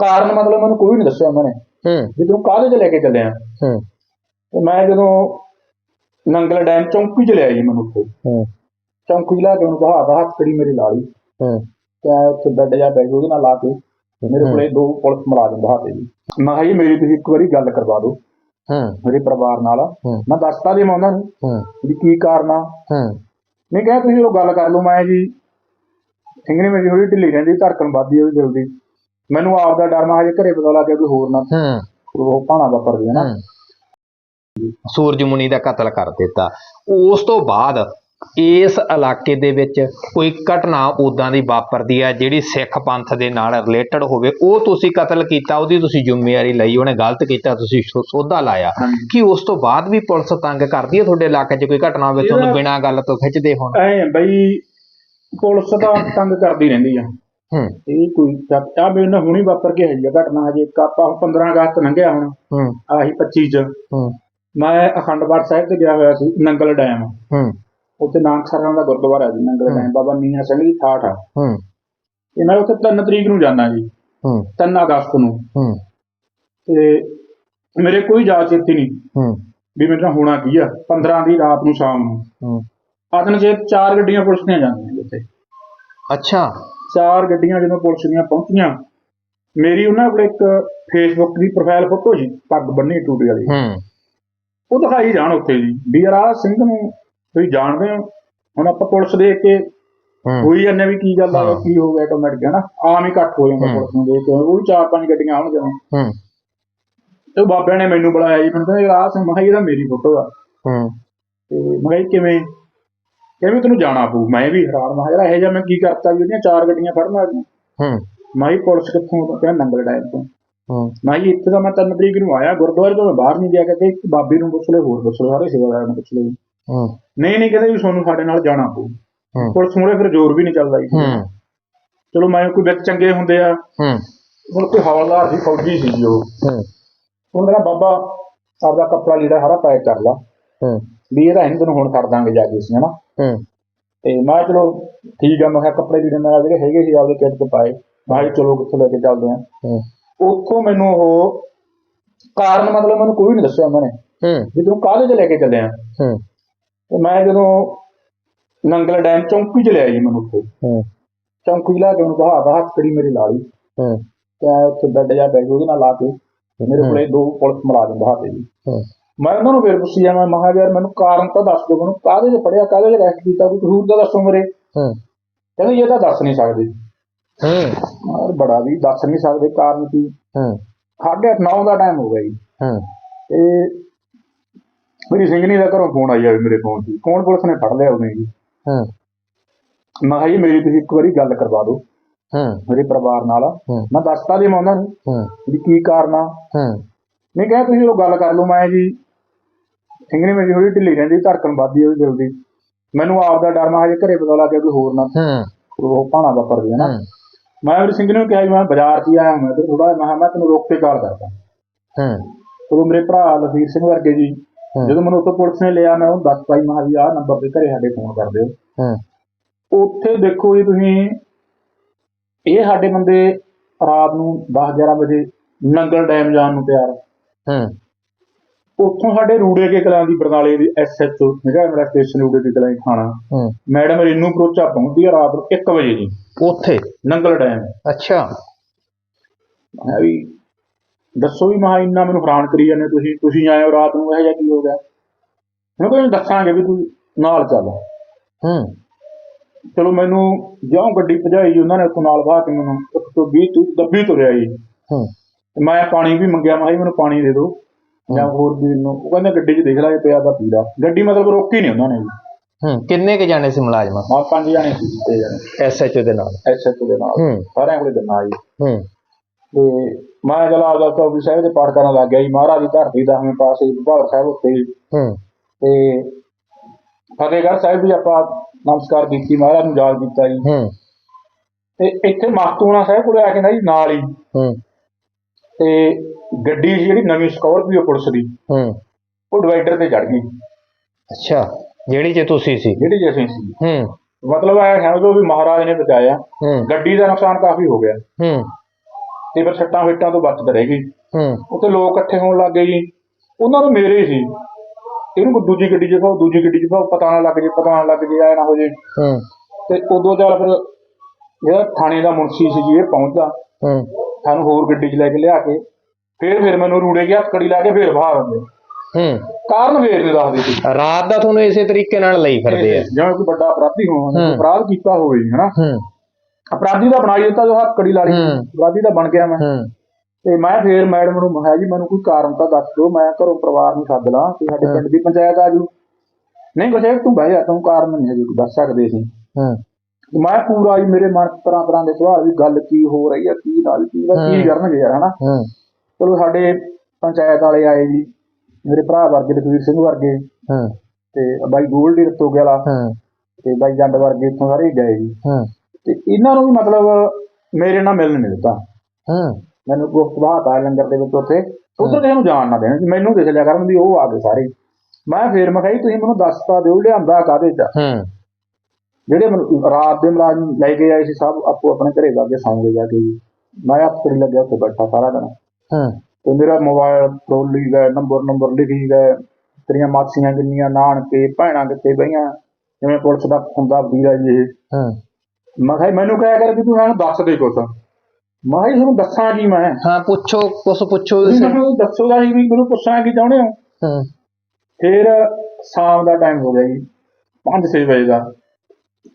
ਕਾਰਨ ਮਤਲਬ ਮੈਨੂੰ ਕੋਈ ਨਹੀਂ ਦੱਸਿਆ ਉਹਨਾਂ ਨੇ। ਹੂੰ। ਵੀ ਤੂੰ ਕਾਹਦੇ 'ਚ ਲੈ ਕੇ ਚੱਲਿਆ ਹੂੰ। ਤੇ ਮੈਂ ਜਦੋਂ ਨੰਗਲ ਡੈਮ ਚੌਂਕੀ 'ਚ ਲਿਆ ਜੀ ਮੈਨੂੰ ਉੱਥੇ। ਹੂੰ। ਚੌਂਕੀ 'ਚ ਲਾ ਕੇ ਉਹਨੂੰ ਬਹਾ ਬਹਾ ਕੜੀ ਮੇਰੀ ਲਾ ਲਈ ਹੂੰ। ਤੇ ਉੱਥੇ ਬੈੱਡ ਜਾ ਬੈਗ ਉਹਦੇ ਨਾਲ ਲਾ ਕੇ ਮੇਰੇ ਕੋਲੇ ਦੋ ਪੁਲਿਸ ਮੁਲਾਜ਼ਮ ਬਹਾਤੇ ਜੀ। ਮੈਂ ਕਿਹਾ ਜੀ ਮੇਰੀ ਤੁਸੀਂ ਇੱਕ ਵਾਰੀ ਗੱਲ ਕਰਵਾ ਦਿਓ। ਹੂੰ। ਮੇਰੇ ਪਰਿਵਾਰ ਨਾਲ। ਮੈਂ ਦੱਸਤਾ ਜੀ ਮੈਂ ਉਹਨਾਂ ਨੂੰ ਹੂੰ। ਵੀ ਕੀ ਕਾਰਨ ਆ। ਹੂੰ। ਨਹੀਂ ਕਿਹਾ ਤੁਸੀਂ ਉਹ ਗੱਲ ਕਰ ਲਓ ਮੈਂ ਜੀ ਸਿੰਗਣੀ ਮੇਰੀ ਥੋੜੀ ਢਿੱਲੀ ਰਹਿੰਦੀ ਧੜਕਣ ਵੱਧਦੀ ਉਹਦੀ ਦਿਲ ਦੀ। ਮੈਨੂੰ ਆਪ ਦਾ ਡਰ ਮੈਂ ਹਜੇ ਘਰੇ ਪਤਾ ਲੱਗ ਗਿਆ ਕੋਈ ਹੋਰ ਨਾ। ਹੂੰ। ਉਹ ਭਾਣਾ ਵਾਪਰ ਗਿਆ ਨਾ। ਹੂੰ। ਸੂਰਜਮੁਨੀ ਦਾ ਕਤਲ ਕਰ ਦਿੱਤਾ। ਉਸ ਤੋਂ ਬਾਅਦ ਇਸ ਇਲਾਕੇ ਦੇ ਵਿੱਚ ਕੋਈ ਘਟਨਾ ਉਦਾਂ ਦੀ ਵਾਪਰਦੀ ਹੈ ਜਿਹੜੀ ਸਿੱਖ ਪੰਥ ਦੇ ਨਾਲ ਰਿਲੇਟਡ ਹੋਵੇ। ਉਹ ਤੁਸੀਂ ਕਤਲ ਕੀਤਾ ਉਹਦੀ ਤੁਸੀਂ ਜ਼ਿੰਮੇਵਾਰੀ ਲਈ ਉਹਨੇ ਗਲਤ ਕੀਤਾ ਤੁਸੀਂ ਸੋਧਾ ਲਾਇਆ। ਕਿ ਉਸ ਤੋਂ ਬਾਅਦ ਵੀ ਪੁਲਿਸ ਤੰਗ ਕਰਦੀ ਹੈ ਤੁਹਾਡੇ ਇਲਾਕੇ 'ਚ ਕੋਈ ਘਟਨਾ ਹੋਵੇ ਤੁਹਾਨੂੰ ਬਿਨਾਂ ਗੱਲ ਤੋਂ ਖਿੱਚਦੇ ਹੋਣ। ਐ ਬਈ ਪੁਲਿਸ ਤਾਂ ਤੰਗ ਕਰਦੀ ਰਹਿੰਦੀ ਆ। ਹੂੰ। ਇਹ ਕੋਈ ਆ ਮੇਰੇ ਨਾਲ ਹੁਣੀ ਵਾਪਰ ਕੇ ਆ ਘਟਨਾ ਹਜੇ ਆਪਾਂ 15 ਅਗਸਤ ਲੰਘਿਆ ਹੁਣ। ਹੂੰ। ਆਹੀ 25 ਚ। ਹੂੰ। ਮੈਂ ਅਖੰਡਪਾਠ ਸਾਹਿਬ ਤੇ ਗਿਆ ਹੋਇਆ ਸੀ ਨੰਗਲ ਡੈਮ। ਹੂੰ। ਉੱਥੇ ਨਾਨਕਸਰਾਂ ਦਾ ਗੁਰਦੁਆਰਾ ਜੀ ਨੰਗਲ ਡੈਮ ਬਾਬਾ ਮੀਆਂ ਸਿੰਘ ਦੀ ਠਾਠ ਆ। ਹੂੰ। ਤੇ ਮੈਂ ਉੱਥੇ 3 ਤਰੀਕ ਨੂੰ ਜਾਣਾ ਜੀ। ਹੂੰ। 3 ਅਗਸਤ ਨੂੰ। ਹੂੰ। ਤੇ ਮੇਰੇ ਕੋਈ ਯਾਦ ਚੇਤੀ ਨਹੀਂ। ਹੂੰ। ਵੀ ਮੇਰੇ ਨਾਲ ਹੋਣਾ ਕੀ ਆ 15 ਦੀ ਰਾਤ ਨੂੰ ਸ਼ਾਮ ਨੂੰ। ਹੂੰ। ਆਦਨ ਜੇ ਚਾਰ ਗੱਡੀਆਂ ਪੁਲਿਸ ਦੀਆਂ ਜਾਂਦੀਆਂ ਜੀ ਉੱਥੇ। ਅੱਛਾ। ਚਾਰ ਗੱਡੀਆਂ ਜਦੋਂ ਪੁਲਿਸ ਦੀਆਂ ਪਹੁੰਚੀਆਂ ਮੇਰੀ ਉਹਨਾਂ ਕੋਲ ਇੱਕ ਫੇਸਬੁੱਕ ਦੀ ਪ੍ਰੋਫਾਈਲ ਫੋਟੋ ਸੀ ਪੱਗ ਬੰਨੀ ਟੂਟੀ ਵਾਲੀ। ਹੂੰ। ਉਹ ਦਿਖਾਈ ਜਾਣ ਉੱਥੇ ਜੀ। ਵੀ ਆਹ ਸਿੰਘ ਨੂੰ ਤੁਸੀਂ ਜਾਣਦੇ ਹੋ ਹੁਣ ਆਪਾਂ ਪੁਲਿਸ ਦੇਖ ਕੇ ਹੋਈ ਜਾਂਦੇ ਵੀ ਕੀ ਗੱਲ ਆ। ਕੀ ਹੋ ਗਿਆ ਆਟੋਮੈਟਿਕ ਹੈ ਨਾ ਆਮ ਹੀ ਇਕੱਠ ਹੋ ਜਾਂਦਾ। ਪੁਲਿਸ ਨੂੰ ਦੇਖ ਕੇ। ਉਹ ਵੀ ਚਾਰ ਪੰਜ ਗੱਡੀਆਂ ਆਉਣ ਜਦੋਂ ਹੂੰ। ਤੇ ਬਾਬਿਆਂ ਨੇ ਮੈਨੂੰ ਬੁਲਾਇਆ ਜੀ ਮੈਨੂੰ ਕਹਿੰਦਾ ਆਹ ਸਿੰਘ ਮੈਂ ਕਿਹਾ ਇਹਦਾ ਮੇਰੀ ਫੋਟੋ ਆ। ਹੂੰ। ਤੇ ਮੈਂ ਕਿਹਾ ਜੀ ਕਿਵੇਂ ਤੈਨੂੰ ਜਾਣਾ ਪਊ। ਮੈਂ ਵੀ ਹੈਰਾਨ ਮੈਂ ਯਾਰ ਇਹੋ ਜਿਹਾ ਮੈਂ ਕੀ ਕਰਤਾ ਵੀ ਉਹਦੀਆਂ ਚਾਰ ਗੱਡੀਆਂ ਫੜਨ ਆ ਗਈਆਂ ਹੂੰ। ਮੈਂ ਕਿਹਾ ਪੁਲਿਸ ਕਿੱਥੋਂ ਕਹਿੰਦਾ ਨੰਗਲ ਡੈਮ ਤੋਂ। ਹੂੰ। ਮੈਂ ਜੀ ਇੱਥੇ ਤਾਂ ਮੈਂ ਤਿੰਨ ਤਰੀਕ ਨੂੰ ਆਇਆ ਗੁਰਦੁਆਰੇ ਤੋਂ ਮੈਂ ਬਾਹਰ ਨਹੀਂ ਗਿਆ ਕਹਿੰਦੇ ਇੱਕ ਬਾਬੇ ਨੂੰ ਪੁੱਛ ਲੈ ਹੋਰ ਪੁੱਛ ਲੈ ਸਾਰੇ ਸੇਵਾਦਾਰਾਂ ਨੂੰ ਪੁੱਛ ਲੈ। ਹੂੰ। ਨਹੀਂ ਨਹੀਂ ਕਹਿੰਦੇ ਵੀ ਤੁਹਾਨੂੰ ਸਾਡੇ ਨਾਲ ਜਾਣਾ ਪਊ। ਹੂੰ। ਪੁਲਿਸ ਮੂਹਰੇ ਫਿਰ ਜ਼ੋਰ ਵੀ ਨਹੀਂ ਚੱਲਦਾ ਜੀ। ਹੂੰ। ਚਲੋ ਮੈਂ ਕੋਈ ਵਿੱਚ ਚੰਗੇ ਹੁੰਦੇ ਆ। ਹੂੰ। ਹੁਣ ਕੋਈ ਹੌਲਦਾਰ ਸੀ ਫੌਜੀ ਸੀ ਜੀ ਉਹ। ਹੂੰ। ਉਹ ਮੇਰਾ ਬਾਬਾ ਆਪਦਾ ਕੱਪੜਾ ਲੀੜਾ ਸਾਰਾ ਪੈਕ ਕਰ ਲਾ। ਹੂੰ। ਵੀ ਇਹਦਾ ਹਿੰਦ ਨੂੰ ਹੁਣ ਕਰ ਦਾਂਗੇ ਜਾ ਕੇ ਅਸੀਂ ਹਨਾ? ਹੂੰ। ਤੇ ਮੈਂ ਕਿਹਾ ਚਲੋ ਠੀਕ ਆ ਮੈਂ ਕਿਹਾ ਕੱਪੜੇ ਲੀੜੇ ਮੈਂ ਜਿਹੜੇ ਹੈਗੇ ਸੀ ਆਪਦੇ ਕਿੱਟ ਤੇ ਪਾਏ। ਮੈਂ ਕਿਹਾ ਚਲੋ ਕਿੱਥੇ ਲੈ ਕੇ ਚੱਲਦੇ ਆ। ਹੂੰ। ਉੱਥੋਂ ਮੈਨੂੰ ਉਹ ਕਾਰਨ ਮਤਲਬ ਮੈਨੂੰ ਕੋਈ ਨਹੀਂ ਦੱਸਿਆ ਉਹਨਾਂ ਨੇ। ਹੂੰ। ਤੂੰ ਕਾਹਦੇ 'ਚ ਲੈ ਕੇ ਚੱਲਿਆ ਹੂੰ। ਤੇ ਮੈਂ ਜਦੋਂ ਨੰਗਲ ਡੈਮ ਚੌਂਕੀ 'ਚ ਲਿਆ ਜੀ ਮੈਨੂੰ ਉੱਥੇ। ਹੂੰ। ਚੌਂਕੀ 'ਚ ਲਾ ਕੇ ਉਹਨੂੰ ਬਹਾ ਬਹਾ ਕੜੀ ਮੇਰੀ ਲਾ ਲਈ ਹੂੰ। ਤੇ ਉੱਥੇ ਬੈੱਡ ਜਾ ਬੈਗ ਉਹਦੇ ਨਾਲ ਲਾ ਕੇ ਮੇਰੇ ਕੋਲੇ ਦੋ ਪੁਲਿਸ ਮੁਲਾਜ਼ਮ ਬਹਾਤੇ ਜੀ। ਹੂੰ। ਮੈਂ ਉਹਨਾਂ ਨੂੰ ਫਿਰ ਪੁੱਛੀ ਜਾਵਾਂ ਮੈਂ ਕਿਹਾ ਯਾਰ ਮੈਨੂੰ ਕਾਰਨ ਤਾਂ ਦੱਸ ਦਿਓ ਮੈਨੂੰ ਕਾਹਦੇ 'ਚ ਪੜਿਆ ਕਾਹਦੇ 'ਚ ਰੈਸਟ ਕੀਤਾ ਕੋਈ ਕਸੂਰ ਦਾ ਦੱਸੋ ਮੇਰੇ। ਹੂੰ। ਕਹਿੰਦੇ ਇਹ ਤਾਂ ਦੱਸ ਨਹੀਂ ਸਕਦੇ। ਹੂੰ। ਯਾਰ ਬੜਾ ਵੀ ਦੱਸ ਨਹੀਂ ਸਕਦੇ ਕਾਰਨ ਕੀ। ਹੂੰ। ਸਾਢੇ ਅੱਠ, ਨੌ ਦਾ ਟਾਈਮ ਹੋ ਗਿਆ ਜੀ। ਹੂੰ। ਤੇ ਮੇਰੀ ਸਿੰਘਣੀ ਦਾ ਘਰੋਂ ਫੋਨ ਆਈ ਜਾਵੇ ਮੇਰੇ ਫੋਨ 'ਤੇ। ਕੌਣ ਪੁਲਿਸ ਨੇ ਫੜ ਲਿਆ ਉਹਨੇ ਜੀ। ਹੂੰ। ਮੈਂ ਕਿਹਾ ਜੀ ਮੇਰੀ ਤੁਸੀਂ ਇੱਕ ਵਾਰੀ ਗੱਲ ਕਰਵਾ ਦਿਓ। ਹੂੰ। ਮੇਰੇ ਪਰਿਵਾਰ ਨਾਲ। ਮੈਂ ਦੱਸਤਾ ਜੀ ਮੈਂ ਉਹਨਾਂ ਨੂੰ ਹੂੰ। ਵੀ ਕੀ ਕਾਰਨ ਆ। ਹੂੰ। ਨਹੀਂ ਕਿਹਾ ਤੁਸੀਂ ਉਹ ਗੱਲ ਕਰ ਲਓ ਮੈਂ ਜੀ ਸਿੰਘਣੀ ਮੇਰੀ ਥੋੜੀ ਢਿੱਲੀ ਰਹਿੰਦੀ ਧੜਕਣ ਵੱਧਦੀ ਉਹਦੀ ਦਿਲ ਦੀ। ਮੈਨੂੰ ਆਪ ਦਾ ਡਰ ਮੈਂ ਹਜੇ ਘਰੇ ਪਤਾ ਲੱਗ ਗਿਆ ਕੋਈ ਹੋਰ ਨਾ। ਹੂੰ। ਉਹ ਭਾਣਾ ਵਾਪਰ ਗਿਆ ਨਾ। ਹੂੰ। ਮੈਂ ਉਹਦੀ ਸਿੰਘਣੀ ਨੂੰ ਕਿਹਾ ਵੀ ਮੈਂ ਬਾਜ਼ਾਰ 'ਚ ਹੀ ਆਇਆ ਮੈਂ ਤੇ ਥੋੜਾ ਮੈਂ ਮੈਂ ਤੈਨੂੰ ਰੋਕ ਕੇ ਕਾਲ ਕਰਦਾ। ਹੂੰ। ਉਦੋਂ ਮੇਰੇ ਭਰਾ ਲਖੀਰ ਸਿੰਘ ਵਰਗੇ ਜੀ ਹੂੰ। ਜਦੋਂ ਮੈਨੂੰ ਉੱਥੋਂ ਪੁਲਿਸ ਨੇ ਲਿਆ ਮੈਂ ਉਹਨੂੰ ਦੱਸ ਪਾਈ ਮੈਂ ਵੀ ਆਹ ਨੰਬਰ ਤੇ ਘਰੇ ਸਾਡੇ ਫੋਨ ਕਰ ਦਿਓ। ਹੂੰ। ਉੱਥੇ ਦੇਖੋ ਜੀ ਤੁਸੀਂ ਇਹ ਸਾਡੇ ਬੰਦੇ ਰਾਤ ਨੂੰ 10 11 ਵਜੇ ਨੰਗਲ ਡੈਮ ਜਾਣ ਨੂੰ ਤਿਆਰ ਹੂੰ। ਉੱਥੋਂ ਸਾਡੇ ਰੂੜੇ ਕੇ ਕਲਾਂ ਦੀ ਬਰਨਾਲੇ ਦੀ ਐਸਐਚਓ ਨਿਗਾਹ ਮੇਰਾ ਸਟੇਸ਼ਨ ਰੂੜੇ ਕੇ ਕਲਾਂ ਥਾਣਾ। ਮੈਡਮ ਰੀਨੂ ਪ੍ਰੋਚਾ ਪਹੁੰਚਦੀ ਆ ਰਾਤ ਨੂੰ 1 ਵਜੇ ਜੀ। ਉੱਥੇ? ਨੰਗਲ ਡੈਮ। ਅੱਛਾ। ਮੈਂ ਵੀ ਦੱਸੋ ਵੀ ਮਹਾ ਇੰਨਾ ਮੈਨੂੰ ਹੈਰਾਨ ਕਰੀ ਜਾਂਦੇ ਤੁਸੀਂ ਤੁਸੀਂ ਆਏ ਹੋ ਰਾਤ ਨੂੰ ਇਹ ਜਿਹਾ ਕੀ ਹੋ ਗਿਆ? ਮੈਂ ਕੋਈ ਦੱਸਾਂਗੇ ਵੀ ਤੂੰ ਨਾਲ ਚੱਲ। ਹੂੰ। ਚਲੋ ਮੈਨੂੰ ਜਿਉਂ ਗੱਡੀ ਭਜਾਈ ਉਹਨਾਂ ਨੇ ਉੱਥੋਂ ਨਾਲ ਬਾਹ ਕੇ ਮੈਨੂੰ ਇੱਕ ਤੋਂ 20 ਤੋਂ ਦੱਬੀ ਤੁਰਿਆ ਜੀ। ਹੂੰ। ਮੈਂ ਪਾਣੀ ਵੀ ਮੰਗਿਆ ਮੈਂ ਕਿਹਾ ਜੀ ਮੈਨੂੰ ਪਾਣੀ ਦੇ ਦਿਓ। ਜਾਂ ਹੋਰ ਵੀ ਨੂੰ ਉਹ ਕਹਿੰਦੇ ਗੱਡੀ 'ਚ ਦੇਖ ਲਾ ਇਹ ਪਿਆ ਦਾ ਪੀੜਾ ਗੱਡੀ ਮਤਲਬ ਰੋਕੀ ਨਹੀਂ ਉਹਨਾਂ ਨੇ। ਹੂੰ ਕਿੰਨੇ ਕੇ ਜਾਣੇ ਸੀ ਮੁਲਾਜ਼ਮ? ਆ ਪੰਜ ਜਾਣੇ ਸੀ ਤੇ ਜਾਣੇ। ਐਸਐਚਓ ਦੇ ਨਾਲ? ਐਸਐਚਓ ਦੇ ਨਾਲ। ਹੂੰ। ਸਾਰਿਆਂ ਕੋਲੇ ਗੰਨਾ ਜੀ ਹੂੰ। ਤੇ ਮੈਂ ਚਲਾ ਆਪਦਾ ਚੌਬੀ ਸਾਹਿਬ ਦੇ ਪਾਠ ਕਰਨ ਲੱਗ ਗਿਆ ਜੀ। ਮਹਾਰਾਜ ਦੀ ਧਰਤੀ ਦਾ ਹਮੇ ਪਾਸੇ ਵਿਭਾਗ ਸਾਹਿਬ ਉੱਤੇ ਜੀ। ਹੂੰ। ਤੇ ਫਤਿਹਗੜ੍ਹ ਸਾਹਿਬ ਵੀ ਆਪਾਂ ਨਮਸਕਾਰ ਕੀਤੀ ਮਹਾਰਾਜ ਨੂੰ ਯਾਦ ਕੀਤਾ ਜੀ। ਹੂੰ। ਤੇ ਇੱਥੇ ਮਖਤੂਣਾ ਸਾਹਿਬ ਕੋਲੇ ਆ ਕੇ ਨਾ ਜੀ ਨਾਲ ਹੀ। ਹੂੰ। ਤੇ ਗੱਡੀ ਸੀ ਜਿਹੜੀ ਨਵੀਂ ਸਕਾਰਪੀਓ ਪੁਲਿਸ ਦੀ। ਹੂੰ। ਉਹ ਡਿਵਾਈਡਰ ਤੇ ਚੜ ਗਈ। ਅੱਛਾ ਜਿਹੜੀ ਚ ਤੁਸੀਂ ਸੀ। ਜਿਹੜੀ ਜਿਵੇਂ ਸੀ। ਹੂੰ। ਮਤਲਬ ਇਹ ਸਮਝੋ ਵੀ ਮਹਾਰਾਜ ਨੇ ਬਚਾਇਆ। ਹੂੰ। ਗੱਡੀ ਦਾ ਨੁਕਸਾਨ ਕਾਫੀ ਹੋ ਗਿਆ। ਹੂੰ। ਤੇ ਫਿਰ ਛੱਟਾਂ ਫਿੱਟਾਂ ਤੋਂ ਬਚਤ ਰਹਿ ਗਈ ਹੂੰ। ਉੱਥੇ ਲੋਕ ਇਕੱਠੇ ਹੋਣ ਲੱਗ ਗਏ ਜੀ। ਉਹਨਾਂ ਨੂੰ ਮੇਰੇ ਹੀ ਸੀ। ਇਹਨੂੰ ਦੂਜੀ ਗੱਡੀ 'ਚ ਪਾਓ ਦੂਜੀ ਗੱਡੀ 'ਚ ਪਾਓ ਪਤਾ ਨਾ ਲੱਗ ਜੇ ਪਤਾ ਨਾ ਲੱਗ ਜੇ ਐ ਨਾ ਹੋ ਜੇ। ਹੂੰ। ਤੇ ਉਦੋਂ ਚੱਲ ਫਿਰ ਜਿਹੜਾ ਥਾਣੇ ਦਾ ਮੁਨਸੀ ਸੀ ਜੀ ਇਹ ਪਹੁੰਚਦਾ। ਹੂੰ। ਸਾਨੂੰ ਹੋਰ ਗੱਡੀ 'ਚ ਲੈ ਕੇ ਲਿਆ ਕੇ ਫੇਰ ਫਿਰ ਮੈਨੂੰ ਰੂੜੇ ਗਿਆ ਕੜੀ ਲਾ ਕੇ ਫੇਰ ਬਾਹਰ ਆਉਂਦੇ ਹੂੰ। ਕਾਰਨ ਫੇਰ ਨਹੀਂ ਦੱਸਦੇ ਸੀ। ਰਾਤ ਦਾ ਤੁਹਾਨੂੰ ਇਸੇ ਤਰੀਕੇ ਨਾਲ ਲਈ ਫਿਰਦੇ ਆ। ਜਿਵੇਂ ਕੋਈ ਵੱਡਾ ਅਪਰਾਧੀ ਹੋਣਾ ਹੂੰ। ਅਪਰਾਧ ਕੀਤਾ ਹੋਵੇ ਹਨਾ? ਹੂੰ। ਅਪਰਾਧੀ ਦਾ ਬਣਾ ਦਿੱਤਾ ਜੋ ਹੱਥ ਕੜੀ ਲਾ ਲਈ। ਹੂੰ। ਅਪਰਾਧੀ ਦਾ ਬਣ ਗਿਆ ਮੈਂ। ਹੂੰ। ਤੇ ਮੈਂ ਫੇਰ ਮੈਡਮ ਨੂੰ ਕਿਹਾ ਜੀ ਮੈਨੂੰ ਕੋਈ ਕਾਰਨ ਤਾਂ ਦੱਸ ਦਿਓ ਮੈਂ ਘਰੋਂ ਪਰਿਵਾਰ ਨੂੰ ਸੱਦ ਲਾਂ ਕਿ ਸਾਡੇ ਹਾਂ। ਪਿੰਡ ਦੀ ਪੰਚਾਇਤ ਆ ਜੂ। ਨਹੀਂ ਕੁਛ ਤੂੰ ਬਹਿ ਜਾ ਤੂੰ ਕਾਰਨ ਨਹੀਂ ਹਜੇ ਕੋਈ ਦੱਸ ਸਕਦੇ ਸੀ। ਹੂੰ। ਮੈਂ ਪੂਰਾ ਜੀ ਮੇਰੇ ਮਨ 'ਚ ਤਰ੍ਹਾਂ ਤਰ੍ਹਾਂ ਦੇ ਸਵਾਲ ਵੀ ਗੱਲ ਕੀ ਹੋ ਰਹੀ ਆ ਕੀ ਨਾਲ ਕੀ ਦਾ ਕੀ ਹਾਂ। ਕਰਨਗੇ ਯਾਰ ਹਨਾ? ਹੂੰ। ਚਲੋ ਸਾਡੇ ਪੰਚਾਇਤ ਵਾਲੇ ਆਏ ਜੀ ਮੇਰੇ ਭਰਾ ਵਰਗੇ ਰਘਵੀਰ ਸਿੰਘ ਵਰਗੇ। ਹੂੰ। ਤੇ ਬਾਈ ਗੋਲਡੀ ਰਤੋਗੇ ਵਾਲਾ ਹੂੰ। ਤੇ ਬਾਈ ਜੰਡ ਵਰਗੇ ਇੱਥੋਂ ਸਾਰੇ ਹੀ ਗਏ ਜੀ। ਹੂੰ। ਤੇ ਇਹਨਾਂ ਨੂੰ ਵੀ ਮਤਲਬ ਮੇਰੇ ਨਾਲ ਮਿਲਣ ਨਹੀਂ ਦਿੱਤਾ। ਹੂੰ। ਮੈਨੂੰ ਗੁਪਤ ਬਾਤਾ ਲੰਗਰ ਦੇ ਵਿੱਚ ਉੱਥੇ ਉਧਰ ਕਿਸੇ ਨੂੰ ਜਾਣ ਨਾ ਦੇਣ ਮੈਨੂੰ ਦਿਖ ਲਿਆ ਕਰਨ ਵੀ ਉਹ ਆ ਗਏ ਸਾਰੇ। ਮੈਂ ਫੇਰ ਮੈਂ ਕਿਹਾ ਤੁਸੀਂ ਮੈਨੂੰ ਦੱਸ ਤਾਂ ਦਿਓ ਲਿਆਂਦਾ ਕਾਹਦੇ ਚ? ਆ? ਹੂੰ। ਜਿਹੜੇ ਮੈਨੂੰ ਰਾਤ ਦੇ ਮੁਲਾਜ਼ਮ ਲੈ ਕੇ ਆਏ ਸੀ ਸਭ ਆਪੋ ਆਪਣੇ ਘਰੇ ਜਾ ਕੇ ਸੌਂ ਗਏ ਜਾ ਕੇ ਮੈਂ ਹੱਥ ਕਰੀ ਲੱਗਿਆ ਉੱਥੇ ਬੈਠਾ ਸਾਰਾ ਦਿਨ। ਹੂੰ। ਤੇ ਮੇਰਾ ਮੋਬਾਈਲ ਟੋਲੀ ਗਏ ਨੰਬਰ ਨੰਬਰ ਲਿਖੀ ਗਏ ਤੇਰੀਆਂ ਮਾਸੀਆਂ ਕਿੰਨੀਆਂ ਨਾਨਕੇ ਭੈਣਾਂ ਕਿੱਥੇ ਬਈਆਂ ਜਿਵੇਂ ਪੁਲਿਸ ਦਾ ਹੁੰਦਾ ਵਦੀਰਾ ਜੀ ਇਹ। ਹੂੰ। ਮੈਂ ਕਿਹਾ ਜੀ ਮੈਨੂੰ ਕਹਿਆ ਕਰ ਕਿ ਤੂੰ ਮੈਨੂੰ ਦੱਸ ਦੇ ਕੁਛ। ਮੈਂ ਕਿਹਾ ਜੀ ਤੁਹਾਨੂੰ ਦੱਸਾਂ ਕੀ ਮੈਂ? ਹਾਂ ਪੁੱਛੋ ਕੁਛ ਪੁੱਛੋ ਤੁਸੀਂ। ਮੈਨੂੰ ਦੱਸੋਗਾ ਜੀ ਵੀ ਮੈਨੂੰ ਪੁੱਛਣਾ ਕੀ ਚਾਹੁੰਦੇ ਹੋ? ਹੂੰ। ਫਿਰ ਸ਼ਾਮ ਦਾ ਟਾਈਮ ਹੋ ਗਿਆ ਜੀ 5-6 ਵਜੇ ਦਾ।